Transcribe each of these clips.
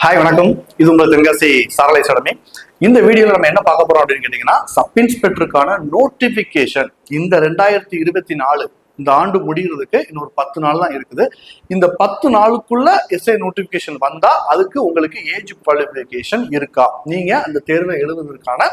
Hi வணக்கம். இது உங்கள் தென்காசி சாரலை சடமே. இந்த வீடியோவில் நம்ம என்ன பார்க்க போறோம் அப்படின்னு கேட்டீங்கன்னா சப் இன்ஸ்பெக்டருக்கான நோட்டிபிகேஷன் இந்த ரெண்டாயிரத்தி இருபத்தி நாலு இந்த ஆண்டு முடிகிறதுக்கு இன்னொரு பத்து நாள் தான் இருக்குது. இந்த பத்து நாளுக்குள்ள எஸ்ஐ நோட்டிபிகேஷன் வந்தா அதுக்கு உங்களுக்கு ஏஜ் குவாலிஃபிகேஷன் இருக்கா? நீங்க அந்த தேர்வை எழுதுவதற்கான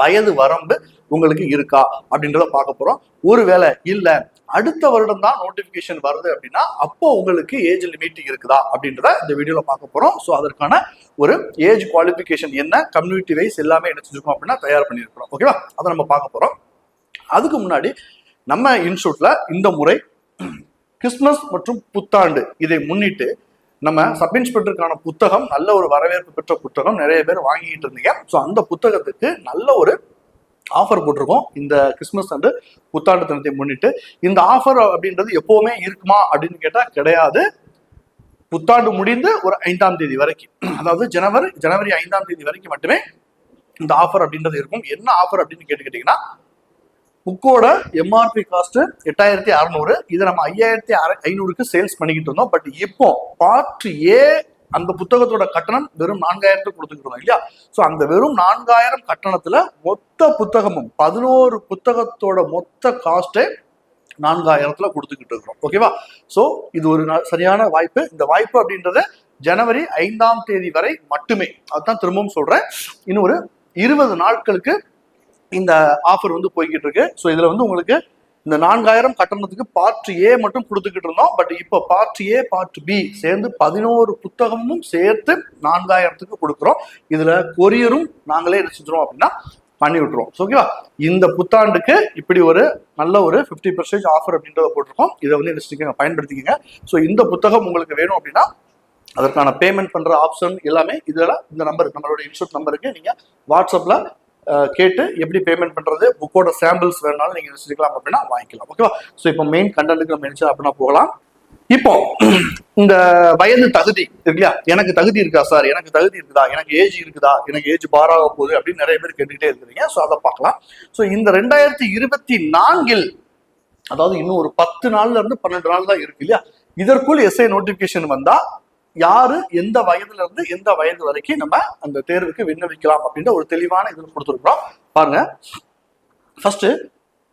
வயது வரம்பு உங்களுக்கு இருக்கா அப்படின்றத பார்க்க போறோம். ஒருவேளை இல்ல அடுத்த வருடம் தான் நோட்டிபிகேஷன் வருது அப்படின்னா அப்போ உங்களுக்கு ஏஜ் லிமிட் இருக்குதா அப்படின்றத இந்த வீடியோல பார்க்க போறோம். ஸோ அதற்கான ஒரு ஏஜ் குவாலிஃபிகேஷன் என்ன கம்யூனிட்டி வைஸ் எல்லாமே என்ன செஞ்சிருக்கோம் அப்படின்னா தயார் பண்ணியிருக்கிறோம். ஓகேவா அதை நம்ம பார்க்க போறோம். அதுக்கு முன்னாடி நம்ம இன்ஸ்டியூட்ல இந்த முறை கிறிஸ்மஸ் மற்றும் புத்தாண்டு இதை முன்னிட்டு நம்ம சப் இன்ஸ்பெக்டருக்கான புத்தகம் நல்ல ஒரு வரவேற்பு பெற்ற புத்தகம் நிறைய பேர் வாங்கிட்டு இருந்தீங்க. ஸோ அந்த புத்தகத்துக்கு நல்ல ஒரு ஆஃபர் போட்டிருக்கோம். இந்த கிறிஸ்மஸ் அண்டு புத்தாண்டு தினத்தை முன்னிட்டு. இந்த ஆஃபர் அப்படின்றது எப்போவுமே இருக்குமா அப்படின்னு கேட்டால் கிடையாது. புத்தாண்டு முடிந்து ஒரு ஐந்தாம் தேதி வரைக்கும். அதாவது ஜனவரி ஜனவரி ஐந்தாம் தேதி வரைக்கும் மட்டுமே இந்த ஆஃபர் அப்படின்றது இருக்கும். என்ன ஆஃபர் அப்படின்னு கேட்டுக்கிட்டீங்கன்னா புக்கோட எம்ஆர்பி காஸ்ட் எட்டாயிரத்தி அறநூறு. இதை நம்ம ஐயாயிரத்தி அற ஐநூறுக்கு சேல்ஸ் பண்ணிக்கிட்டு இருந்தோம். பட் இப்போ பார்ட் ஏ அந்த புத்தகத்தோட கட்டணம் வெறும் நான்காயிரத்துக்கு கொடுத்துக்கிட்டு இல்லையா? ஸோ அந்த வெறும் நான்காயிரம் கட்டணத்துல மொத்த புத்தகமும் பதினோரு புத்தகத்தோட மொத்த காஸ்ட்டே நான்காயிரத்துல கொடுத்துக்கிட்டு இருக்கிறோம். ஓகேவா ஸோ இது ஒரு சரியான வாய்ப்பு. இந்த வாய்ப்பு அப்படின்றத ஜனவரி ஐந்தாம் தேதி வரை மட்டுமே. அதுதான் திரும்பவும் சொல்றேன். இன்னும் ஒரு இருபது நாட்களுக்கு இந்த ஆஃபர் வந்து போய்கிட்டு இருக்கு ஸோ இதுல வந்து உங்களுக்கு இந்த நான்காயிரம் கட்டணத்துக்கு பார்ட் ஏ மட்டும் கொடுத்துக்கிட்டு இருந்தோம். பட் இப்போ பார்ட் ஏ பார்ட் பி சேர்ந்து பதினோரு புத்தகமும் சேர்த்து நான்காயிரத்துக்கு கொடுக்குறோம். இதுல கொரியரும் நாங்களே என்ன அப்படின்னா பண்ணி விட்டுருவோம். ஓகேவா இந்த புத்தாண்டுக்கு இப்படி ஒரு நல்ல ஒரு ஃபிஃப்டி பர்சன்டேஜ் ஆஃபர் அப்படின்றத போட்டிருக்கோம். இதை வந்து என்ன பயன்படுத்திக்கங்க. ஸோ இந்த புத்தகம் உங்களுக்கு வேணும் அப்படின்னா அதற்கான பேமெண்ட் பண்ற ஆப்ஷன் எல்லாமே இதெல்லாம் இந்த நம்பர் நம்மளோட இன்ஸ்டியூட் நம்பருக்கு நீங்க வாட்ஸ்அப்ல கேட்டு எப்படி பேமெண்ட் பண்றது புக்கோட சாம்பிள்ஸ் வேணாலும் நீங்க வச்சிருக்கலாம் அப்படின்னா வாங்கிக்கலாம். ஓகேவா ஸோ இப்போ மெயின் கண்டென்ட்டுக்கு நம்ம நினைச்சா அப்படின்னா போகலாம். இப்போ இந்த வயது தகுதி இல்லையா? எனக்கு தகுதி இருக்கா சார் எனக்கு தகுதி இருக்குதா? எனக்கு ஏஜ் இருக்குதா? எனக்கு ஏஜ் பாராக போகுது அப்படின்னு நிறைய பேர் கேட்டுக்கிட்டே இருக்கிறீங்க. ஸோ அதை பார்க்கலாம். ஸோ இந்த ரெண்டாயிரத்தி இருபத்தி நான்கில் அதாவது இன்னும் ஒரு பத்து நாள்ல இருந்து பன்னெண்டு நாள் தான் இருக்கு இல்லையா? இதற்குள் எஸ்ஐ நோட்டிபிகேஷன் வந்தா யாரு எந்த வயதுல இருந்து எந்த வயது வரைக்கும் நம்ம அந்த தேர்வுக்கு விண்ணப்பிக்கலாம் அப்படின்ற ஒரு தெளிவான இது கொடுத்துருக்குறோம். பாருங்க. ஃபர்ஸ்ட்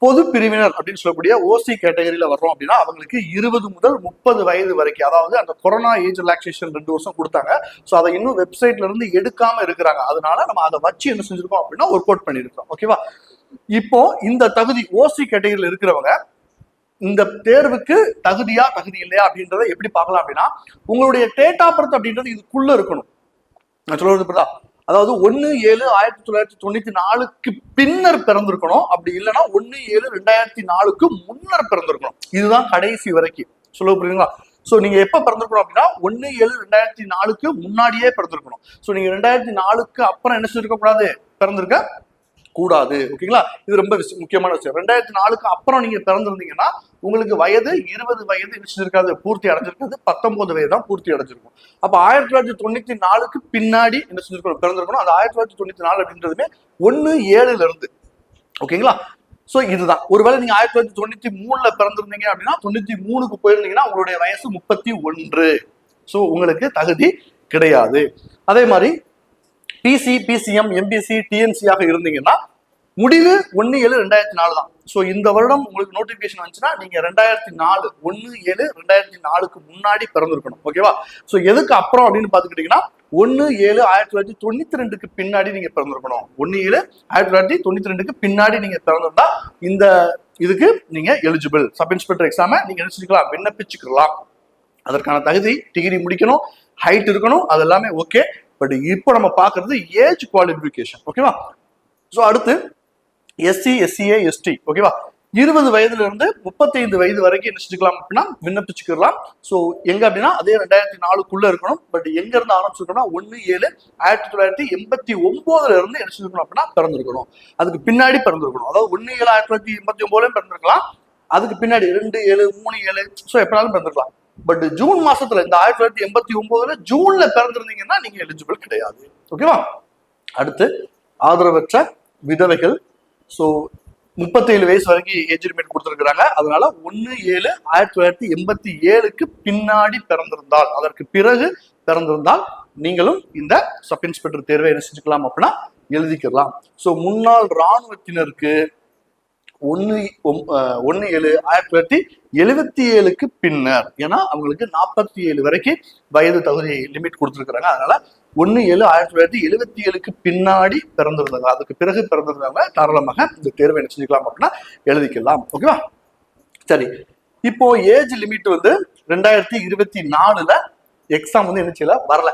பொது பிரிவினர் அப்படின்னு சொல்லக்கூடிய ஓசி கேட்டகரியில வர்றோம் அப்படின்னா அவங்களுக்கு இருபது முதல் முப்பது வயது வரைக்கும் அதாவது அந்த கொரோனா ஏஜ் ரிலாக்ஸேஷன் ரெண்டு வருஷம் கொடுத்தாங்க. ஸோ அதை இன்னும் வெப்சைட்ல இருந்து எடுக்காம இருக்கிறாங்க. அதனால நம்ம அதை வச்சு என்ன செஞ்சிருக்கோம் அப்படின்னா ஒர்க் அவுட் பண்ணியிருக்கோம் ஓகேவா இப்போ இந்த தகுதி ஓசி கேட்டகரியில் இருக்கிறவங்க இந்த தேர்வுக்கு தகுதியா தகுதி இல்லையா அப்படின்றத எப்படி பார்க்கலாம் அப்படின்னா உங்களுடைய டேட் ஆஃப் பர்த் அப்படின்றது இதுக்குள்ள இருக்கணும். நான் சொல்றது புரியுதா? அதாவது ஒன்னு ஏழு ஆயிரத்தி தொள்ளாயிரத்தி தொண்ணூத்தி நாலுக்கு பின்னர் பிறந்திருக்கணும். அப்படி இல்லைன்னா ஒன்னு ஏழு ரெண்டாயிரத்தி நாலுக்கு முன்னர் பிறந்திருக்கணும். இதுதான் கடைசி வரைக்கும். சொல்ல புரியுதுங்களா? ஸோ நீங்க எப்ப பிறந்திருக்கணும் அப்படின்னா ஒன்று ஏழு ரெண்டாயிரத்தி நாலுக்கு முன்னாடியே பிறந்திருக்கணும். ஸோ நீங்க ரெண்டாயிரத்தி நாலுக்கு அப்புறம் என்ன செஞ்சிருக்க கூடாது பிறந்திருக்க கூடாது ஓகேங்களா இது ரொம்ப விஷயம் முக்கியமான விஷயம். ரெண்டாயிரத்தி நாலுக்கு அப்புறம் நீங்க பிறந்திருந்தீங்கன்னா உங்களுக்கு வயது இருபது வயது இருக்காது பூர்த்தி அடைஞ்சிருக்காது பத்தொன்பது வயது தான் பூர்த்தி அடைஞ்சிருக்கும். அப்ப ஆயிரத்தி தொள்ளாயிரத்தி தொண்ணூத்தி நாலுக்கு பின்னாடி என்ன செஞ்சிருக்கணும் பிறந்திருக்கணும். அது ஆயிரத்தி தொள்ளாயிரத்தி தொண்ணூத்தி நாலு அப்படின்றதுமே ஒன்னு ஏழுல இருந்து. ஓகேங்களா சோ இதுதான். ஒருவேளை நீங்க ஆயிரத்தி தொள்ளாயிரத்தி தொண்ணூத்தி மூணுல பிறந்திருந்தீங்க அப்படின்னா தொண்ணூத்தி மூணுக்கு போயிருந்தீங்கன்னா உங்களுடைய வயசு முப்பத்தி ஒன்று. சோ உங்களுக்கு தகுதி கிடையாது. அதே மாதிரி பிசி பிசிஎம் எம்பிசி டிஎன்சியாக இருந்தீங்கன்னா முடிவு ஒன்னு ஏழு ரெண்டாயிரத்தி நாலு தான். ஸோ இந்த வருடம் உங்களுக்கு நோட்டிபிகேஷன் வந்துச்சுன்னா நீங்க ரெண்டாயிரத்தி நாலு ஒன்னு ஏழு ரெண்டாயிரத்தி நாலுக்கு முன்னாடி பிறந்திருக்கணும். ஓகேவா ஸோ எதுக்கு அப்புறம் அப்படின்னு பாத்துக்கிட்டீங்கன்னா ஒன்னு ஏழு ஆயிரத்தி தொள்ளாயிரத்தி தொண்ணூத்தி ரெண்டுக்கு பின்னாடி நீங்க பிறந்திருக்கணும். ஒன்னு ஏழு ஆயிரத்தி தொள்ளாயிரத்தி தொண்ணூத்தி ரெண்டுக்கு பின்னாடி நீங்க பிறந்திருந்தா இந்த இதுக்கு நீங்க எலிஜிபிள் சப் இன்ஸ்பெக்டர் எக்ஸாமை நீங்க நினைச்சுக்கலாம் விண்ணப்பிச்சுக்கலாம். அதற்கான தகுதி டிகிரி முடிக்கணும் ஹைட் இருக்கணும் அது எல்லாமே ஓகே பட் இப்போ நம்ம பார்க்கறது ஏஜ் குவாலிஃபிகேஷன் ஓகேவா ஸோ அடுத்து எஸ்சி எஸ்சிஏ எஸ்டி ஓகேவா இருபது வயதுல இருந்து முப்பத்தைந்து வயது வரைக்கும் என்ன செஞ்சுக்கலாம் அப்படின்னா விண்ணப்பிச்சுக்கலாம். ஸோ எங்க அப்படின்னா அதே ரெண்டாயிரத்தி நாலுக்குள்ள இருக்கணும். பட் எங்க இருந்து ஆரம்பிச்சிருக்கோம்னா ஒன்னு ஏழு ஆயிரத்தி தொள்ளாயிரத்தி எண்பத்தி ஒன்பதுல இருந்து என்ன செஞ்சிருக்கணும் அப்படின்னா பிறந்திருக்கணும். அதுக்கு பின்னாடி பிறந்திருக்கணும். அதாவது ஒன்னு ஏழு ஆயிரத்தி தொள்ளாயிரத்தி எண்பத்தி ஒன்பதுலயும் பிறந்திருக்கலாம். அதுக்கு பின்னாடி ரெண்டு ஏழு மூணு ஏழு. ஸோ எப்பனாலும் பிறந்திருக்கலாம். பட் ஜூன் மாசத்துல இந்த ஆயிரத்தி தொள்ளாயிரத்தி எண்பத்தி ஒன்பதுல ஜூன்ல பிறந்திருந்தீங்கன்னா நீங்க எலிஜிபிள் கிடையாது. ஓகேவா அடுத்து ஆதரவற்ற விதவைகள். ஸோ முப்பத்தேழு வயசு வரைக்கும் ஏஜ் லிமிட் கொடுத்துருக்குறாங்க. அதனால ஒன்று ஏழு ஆயிரத்தி தொள்ளாயிரத்தி எண்பத்தி ஏழுக்கு பின்னாடி பிறந்திருந்தால் அதற்கு பிறகு பிறந்திருந்தால் நீங்களும் இந்த சப் இன்ஸ்பெக்டர் தேர்வை என்ன செஞ்சுக்கலாம் அப்படின்னா எழுதிக்கலாம். ஸோ முன்னாள் இராணுவத்தினருக்கு ஒன்று ஒன்று ஏழு ஆயிரத்தி தொள்ளாயிரத்தி எழுபத்தி ஏழுக்கு பின்னர். ஏன்னா அவங்களுக்கு நாற்பத்தி ஏழு வரைக்கும் வயது தகுதி லிமிட் கொடுத்துருக்குறாங்க. அதனால ஒன்று ஏழு ஆயிரத்தி தொள்ளாயிரத்தி எழுபத்தி ஏழுக்கு பின்னாடி பிறந்திருந்தாங்க. அதுக்கு பிறகு பிறந்திருந்தவங்க தாராளமாக இந்த தேர்வை என்ன செஞ்சுக்கலாம் அப்படின்னா எழுதிக்கலாம். ஓகேவா? சரி. இப்போ ஏஜ் லிமிட் வந்து ரெண்டாயிரத்தி இருபத்தி நாலுல எக்ஸாம் வந்து என்ன செய்யல? வரல.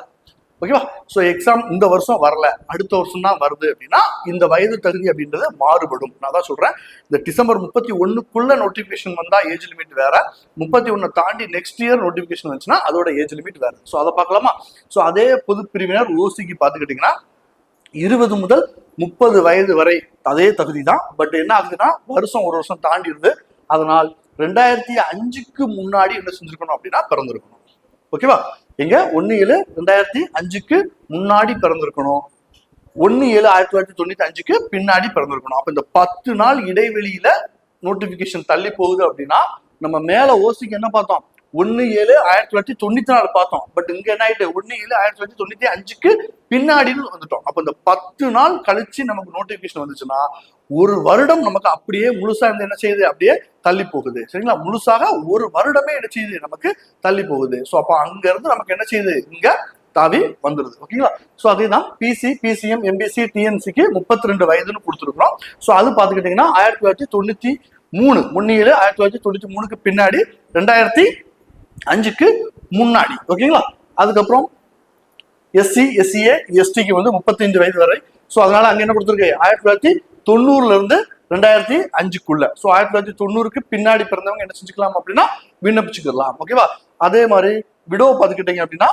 ஓகேவா ஸோ எக்ஸாம் இந்த வருஷம் வரல. அடுத்த வருஷம் தான் வருது அப்படின்னா இந்த வயது தகுதி அப்படின்றது மாறுபடும். நான் தான் சொல்றேன். இந்த டிசம்பர் முப்பத்தி ஒண்ணுக்குள்ள நோட்டிபிகேஷன் வந்தா ஏஜ் லிமிட் வேற. முப்பத்தி ஒன்னு தாண்டி நெக்ஸ்ட் இயர் நோட்டிபிகேஷன் வந்துச்சுன்னா அதோட ஏஜ் லிமிட் வேற. ஸோ அதை பார்க்கலாமா? ஸோ அதே பொது பிரிவினர் ஓசிக்கு பார்த்துக்கிட்டிங்கன்னா இருபது முதல் முப்பது வயது வரை அதே தகுதி தான். பட் என்ன ஆகுதுன்னா வருஷம் ஒரு வருஷம் தாண்டிடுது. அதனால் ரெண்டாயிரத்தி அஞ்சுக்கு முன்னாடி என்ன செஞ்சிருக்கணும் அப்படின்னா பிறந்திருக்கணும். ஓகேவா எங்க? ஒன்னு ஏழு ரெண்டாயிரத்தி அஞ்சுக்கு முன்னாடி பிறந்திருக்கணும். ஒன்னு ஏழு ஆயிரத்தி தொள்ளாயிரத்தி தொண்ணூத்தி அஞ்சுக்கு பின்னாடி பிறந்திருக்கணும். அப்ப இந்த பத்து நாள் இடைவெளியில நோட்டிபிகேஷன் தள்ளி போகுது அப்படின்னா நம்ம மேல ஓசிக்கு என்ன பார்த்தோம்? ஒன்னு ஏழு ஆயிரத்தி தொள்ளாயிரத்தி தொண்ணூத்தி நாலு பார்த்தோம். பட் இங்க என்ன ஆயிட்டு? ஒன்னு ஏழு ஆயிரத்தி தொள்ளாயிரத்தி தொண்ணூத்தி அஞ்சுக்கு பின்னாடின்னு வந்துட்டோம். அப்ப இந்த பத்து நாள் கழிச்சு நமக்கு நோட்டிபிகேஷன் வந்துச்சுன்னா ஒரு வருடம் நமக்கு அப்படியே முழுசா இருந்து என்ன செய்யுது? அப்படியே தள்ளி போகுது. சரிங்களா? முழுசாக ஒரு வருடமே என்ன செய்யுது? நமக்கு தள்ளி போகுது. ஸோ அப்போ அங்க இருந்து நமக்கு என்ன செய்யுது? இங்க தாவி வந்துருது. ஓகேங்களா? ஸோ அதேதான் பிசி பிசிஎம் எம்பிசி டிஎன்சிக்கு முப்பத்தி ரெண்டு வயதுன்னு கொடுத்துருக்குறோம். ஸோ அது பார்த்துக்கிட்டிங்கன்னா ஆயிரத்தி தொள்ளாயிரத்தி தொண்ணூத்தி மூணு ஒன்னு ஏழு ஆயிரத்தி தொள்ளாயிரத்தி தொண்ணூத்தி மூணுக்கு பின்னாடி ரெண்டாயிரத்தி அஞ்சுக்கு முன்னாடி ஓகேங்களா? அதுக்கப்புறம் எஸ்சி எஸ்சிஏ எஸ்டிக்கு வந்து முப்பத்தஞ்சு வயது வரை. ஸோ அதனால அங்க என்ன கொடுத்துருக்கு? ஆயிரத்தி தொள்ளாயிரத்தி தொண்ணூறுல இருந்து ரெண்டாயிரத்தி அஞ்சுக்குள்ள. ஸோ ஆயிரத்தி தொள்ளாயிரத்தி தொண்ணூறுக்கு பின்னாடி பிறந்தவங்க என்ன செஞ்சுக்கலாம் அப்படின்னா விண்ணப்பிச்சுக்கலாம். ஓகேவா? அதே மாதிரி விடோ பார்த்துக்கிட்டீங்க அப்படின்னா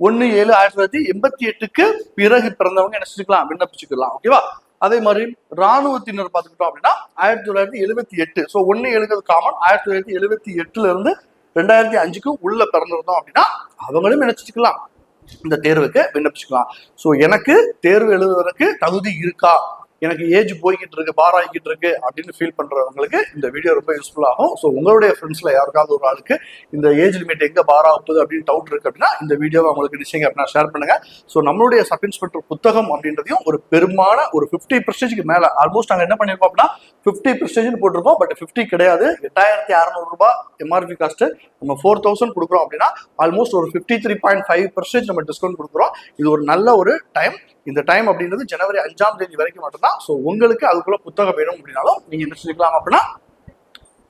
ஒன்னு ஏழு ஆயிரத்தி தொள்ளாயிரத்தி எண்பத்தி எட்டுக்கு பிறகு பிறந்தவங்க என்ன செஞ்சுக்கலாம்? விண்ணப்பிச்சுக்கலாம். ஓகேவா? அதே மாதிரி ராணுவத்தினர் பார்த்துக்கிட்டோம் அப்படின்னா ஆயிரத்தி தொள்ளாயிரத்தி எழுபத்தி எட்டு. ஸோ ஒன்னு எழுகிறது காமன் ஆயிரத்தி தொள்ளாயிரத்தி எழுபத்தி எட்டுல இருந்து ரெண்டாயிரத்தி அஞ்சுக்கு உள்ள பிறந்திருந்தோம் அப்படின்னா அவங்களும் நினைச்சுக்கலாம். இந்த தேர்வுக்கு விண்ணப்பிச்சுக்கலாம். ஸோ எனக்கு தேர்வு எழுதுவதற்கு தகுதி இருக்கா? எனக்கு ஏஜ் போய்கிட்டு இருக்கு பார் ஆகிக்கிட்டு இருக்கு அப்படின்னு ஃபீல் பண்றவங்களுக்கு இந்த வீடியோ ரொம்ப யூஸ்ஃபுல் ஆகும். ஸோ உங்களுடைய ஃப்ரெண்ட்ஸ்ல யாருக்காவது ஒரு ஆளுக்கு இந்த ஏஜ் லிமிட் எங்க பார் ஆகுது அப்படின்னு டவுட் இருக்கு அப்படின்னா இந்த வீடியோவை அவங்களுக்கு நிச்சயம் அப்படின்னா ஷேர் பண்ணுங்க. ஸோ நம்மளுடைய சப் இன்ஸ்பெக்டர் புத்தகம் அப்படின்றதையும் ஒரு பெருமான ஒரு ஃபிஃப்டி பர்சன்டேஜ்க்கு மேல ஆல்மோஸ்ட் நாங்கள் என்ன பண்ணியிருக்கோம் அப்படின்னா ஃபிஃப்டி பர்சன்டேஜ் போட்டிருக்கோம் பட் ஃபிஃப்டி கிடையாது. எட்டாயிரத்தி அறநூறு ரூபாய் எம்ஆர்பி காஸ்ட் நம்ம ஃபோர் தௌசண்ட் கொடுக்குறோம் அப்படின்னா ஆல்மோஸ்ட் ஒரு fifty three point five percentage நம்ம டிஸ்கவுண்ட் கொடுக்குறோம். இது ஒரு நல்ல ஒரு டைம் இந்த டைம் அப்படின்றது ஜனவரி அஞ்சாம் தேதி வரைக்கும் மட்டும்தான். ஸோ உங்களுக்கு அதுக்குள்ள புத்தகம் வேணும் அப்படின்னாலும் நீங்க என்ன செஞ்சுக்கலாம் அப்படின்னா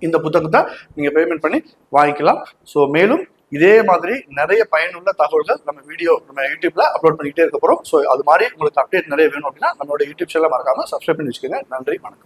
இந்த புத்தகத்தை நீங்க பேமெண்ட் பண்ணி வாங்கிக்கலாம். ஸோ மேலும் இதே மாதிரி நிறைய பயனுள்ள தகவல்கள் நம்ம வீடியோ நம்ம யூடியூப்ல அப்லோட் பண்ணிக்கிட்டே இருக்க போறோம். ஸோ அது மாதிரி உங்களுக்கு அப்டேட் நிறைய வேணும் அப்படின்னா நம்மளோட யூடியூப் சேனல் மறக்காம சப்ஸ்கிரைப் பண்ணி வச்சுக்கோங்க. நன்றி வணக்கம்.